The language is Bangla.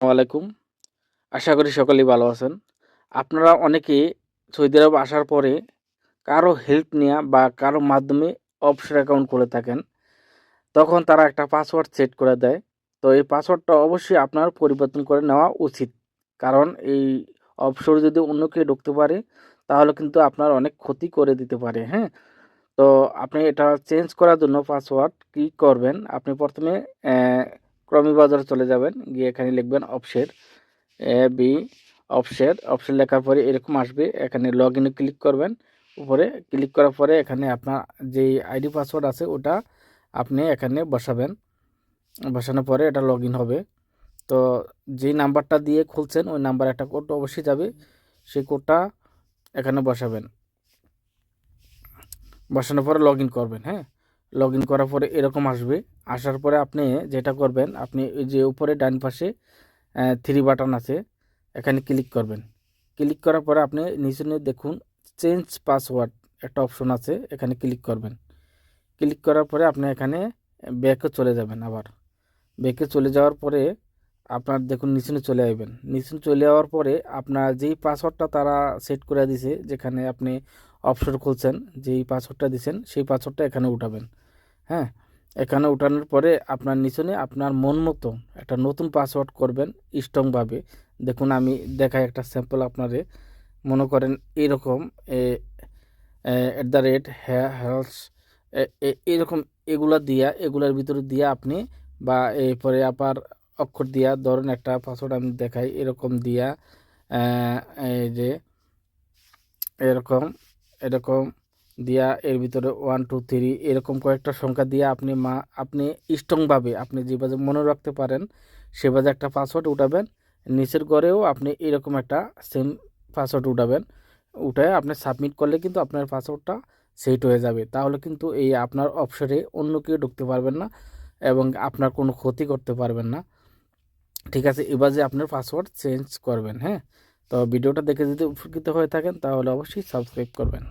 আলাইকুম। আশা করি সকলেই ভালো আছেন। আপনারা অনেকে সৌদি আরব আসার পরে কারও হেল্প নেওয়া বা কারও মাধ্যমে অফশোর অ্যাকাউন্ট করে থাকেন, তখন তারা একটা পাসওয়ার্ড সেট করে দেয়। তো এই পাসওয়ার্ডটা অবশ্যই আপনার পরিবর্তন করে নেওয়া উচিত। কারণ এই অফশোর যদি অন্য কেউ ঢুকতে পারে, তাহলে কিন্তু আপনার অনেক ক্ষতি করে দিতে পারে হ্যাঁ? তো আপনি এটা চেঞ্জ করার জন্য পাসওয়ার্ড কী করবেন। আপনি প্রথমে ক্রমি বাজারে চলে যাবেন। গিয়ে এখানে লিখবেন অপশের এ, বি অপশের অপশন লেখার পরে এরকম আসবে। এখানে লগ ইনে ক্লিক করবেন। উপরে ক্লিক করার পরে এখানে আপনার যেই আইডি পাসওয়ার্ড আছে, ওটা আপনি এখানে বসাবেন। বসানোর পরে এটা লগ হবে। তো যেই নাম্বারটা দিয়ে খুলছেন, ওই নাম্বার একটা কোড অবশ্যই যাবে। সেই কোডটা এখানে বসাবেন। বসানোর পরে লগ করবেন হ্যাঁ? লগ ইন করার পরে এরকম আসবে। আসার পরে আপনি যেটা করবেন, আপনি ওই যে উপরে ডান পাশে থ্রি বাটন আছে, এখানে ক্লিক করবেন। ক্লিক করার পরে আপনি নিচে দেখুন চেঞ্জ পাসওয়ার্ড একটা অপশন আছে, এখানে ক্লিক করবেন। ক্লিক করার পরে আপনি এখানে ব্যাকে চলে যাবেন আবার। ব্যাকে চলে যাওয়ার পরে আপনার দেখুন নিচে চলে আসবেন নিচে চলে যাওয়ার পরে আপনার যেই পাসওয়ার্ডটা তারা সেট করে দিছে, যেখানে আপনি অপশন খুলছেন, যেই পাসওয়ার্ডটা দিছেন, সেই পাসওয়ার্ডটা এখানে উঠাবেন। হ্যাঁ? এখানে উঠানোর পরে আপনার নিচনে আপনার মন মতো একটা নতুন পাসওয়ার্ড করবেন স্ট্রংভাবে দেখুন আমি দেখাই একটা স্যাম্পল আপনারে। মনে করেন এরকম এট দ্য রেট হেলস এরকম এগুলা দিয়া, এগুলার ভিতরে দিয়া আপনি বা এরপরে আবার অক্ষর দিয়া, ধরুন একটা পাসওয়ার্ড আমি দেখাই, এরকম দিয়া এই যে, এরকম এরকম দিয়া, এর ভিতরে ওয়ান টু থ্রি এরকম কয়েকটা সংখ্যা দিয়ে আপনি মা, আপনি স্ট্রংভাবে আপনি যেভাবে মনে রাখতে পারেন সেভাবে একটা পাসওয়ার্ড উঠাবেন, নিচের ঘরেও আপনি এরকম একটা সেম পাসওয়ার্ড উঠাবেন উঠে আপনি সাবমিট করলে কিন্তু আপনার পাসওয়ার্ডটা সেট হয়ে যাবে। তাহলে কিন্তু এই আপনার অপশনে অন্য কেউ ঢুকতে পারবেন না এবং আপনার কোনো ক্ষতি করতে পারবেন না। ঠিক আছে, এবার যে আপনার পাসওয়ার্ড চেঞ্জ করবেন হ্যাঁ? তো ভিডিওটা দেখে যদি উপকৃত হয়ে থাকেন, তাহলে অবশ্যই সাবস্ক্রাইব করবেন।